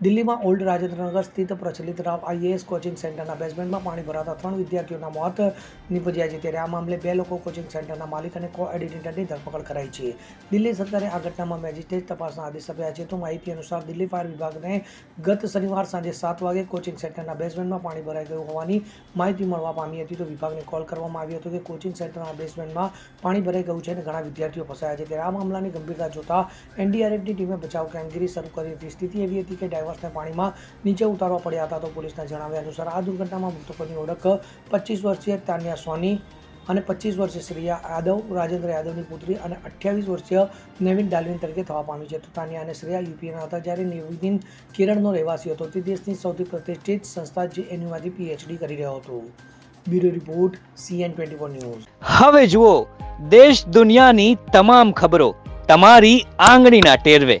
દિલ્હીમાં ઓલ્ડ રાજેન્દ્રનગર સ્થિત પ્રચલિત રાવ આઈએએસ કોચિંગ સેન્ટરના બેઝમેન્ટમાં પાણી ભરાતા ત્રણ વિદ્યાર્થીઓના મોત નિપજ્યા છે. ત્યારે આ મામલે બે લોકો કોચિંગ સેન્ટરના માલિક અને કો એડિટરની ધરપકડ કરાઈ છે. દિલ્હી સરકારે આ ઘટનામાં મેજિસ્ટ્રેટ તપાસના આદેશ આપ્યા છે. તો માહિતી અનુસાર દિલ્હી ફાયર વિભાગને ગત શનિવાર સાંજે સાત વાગે કોચિંગ સેન્ટરના બેઝમેન્ટમાં પાણી ભરાઈ ગયું હોવાની માહિતી મળવા પામી હતી. તો વિભાગને કોલ કરવામાં આવ્યો હતો કે કોચિંગ સેન્ટરના બેઝમેન્ટમાં પાણી ભરાઈ ગયું છે અને ઘણા વિદ્યાર્થીઓ ફસાયા છે. ત્યારે આ મામલાની ગંભીરતા જોતા એનડીઆરએફની ટીમે બચાવ કામગીરી શરૂ કરી હતી. સ્થિતિ એવી હતી કે ડ્રાઈવર્સને પાણીમાં નીચે ઉતારવા પડ્યા હતા તો પોલીસના જણાવ્યા અનુસાર આ દુર્ઘટનામાં મૃતકોની ઓળખ પચીસ વર્ષીય તાન્યા સોની અને પચીસ વર્ષીય શ્રેયા યાદવ, રાજેન્દ્ર યાદવની પુત્રી અને અઠ્યાવીસ વર્ષીય નેવિન ડાલવીન તરીકે થવા પામી છે. તો તાનિયા અને શ્રેયા યુપીના હતા જ્યારે નેવિન કેરળનો રહેવાસી હતો. તે દેશની સૌથી પ્રતિષ્ઠિત સંસ્થા જેએનયુમાંથી પીએચડી કરી રહ્યો હતો. Bureau report, CN twenty four news. હવે જુઓ, દેશ દુનિયાની તમામ ખબરો તમારી આંગળીના ટેરવે.